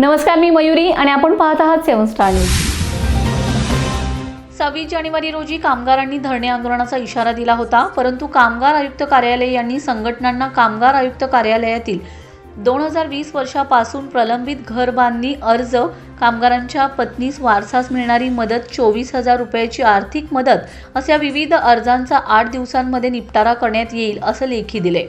नमस्कार मी मयुरी आणि आपण पाहत आहात सेवन स्टार न्यूज. सव्वीस जानेवारी रोजी कामगारांनी धरणे आंदोलनाचा इशारा दिला होता परंतु कामगार आयुक्त कार्यालय यांनी संघटनांना कामगार आयुक्त कार्यालयातील दोन हजार वीस वर्षापासून प्रलंबित घर बांधणी अर्ज कामगारांच्या पत्नीस वारसास मिळणारी मदत चोवीस हजार रुपयाची आर्थिक मदत अशा विविध अर्जांचा आठ दिवसांमध्ये निपटारा करण्यात येईल असं लेखी दिले.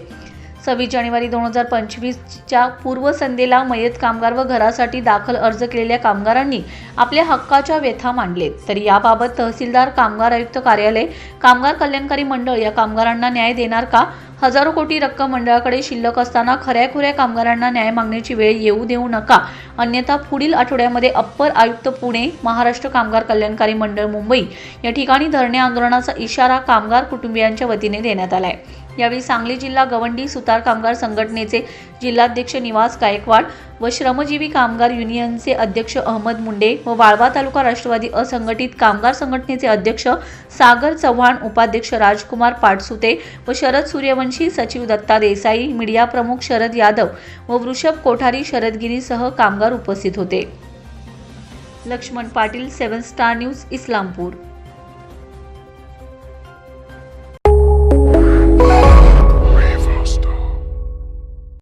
सव्वीस जानेवारी दोन हजार पंचवीसच्या पूर्वसंध्येला मयत कामगार व घरासाठी दाखल अर्ज केलेल्या कामगारांनी आपल्या हक्काच्या व्यथा मांडलेत. तरी याबाबत तहसीलदार कामगार आयुक्त कार्यालय कामगार कल्याणकारी मंडळ या कामगारांना न्याय देणार का? हजारो कोटी रक्कम मंडळाकडे शिल्लक असताना खऱ्याखुऱ्या कामगारांना न्याय मागण्याची वेळ येऊ देऊ नका. अन्यथा पुढील आठवड्यामध्ये अप्पर आयुक्त पुणे महाराष्ट्र कामगार कल्याणकारी मंडळ मुंबई या ठिकाणी धरणे आंदोलनाचा इशारा कामगार कुटुंबियांच्या वतीने देण्यात आला आहे यावेळी सांगली जिल्हा गवंडी सुतार कामगार संघटनेचे जिल्हाध्यक्ष निवास गायकवाड व श्रमजीवी कामगार युनियनचे अध्यक्ष अहमद मुंडे व वाळवा तालुका राष्ट्रवादी असंघटित कामगार संघटनेचे अध्यक्ष सागर चव्हाण उपाध्यक्ष राजकुमार पाटसुते व शरद सूर्यवंशी सचिव दत्ता देसाई मीडिया प्रमुख शरद यादव व वृषभ कोठारी शरदगिरीसह कामगार उपस्थित होते. Laxman Patil seven star news Islampur.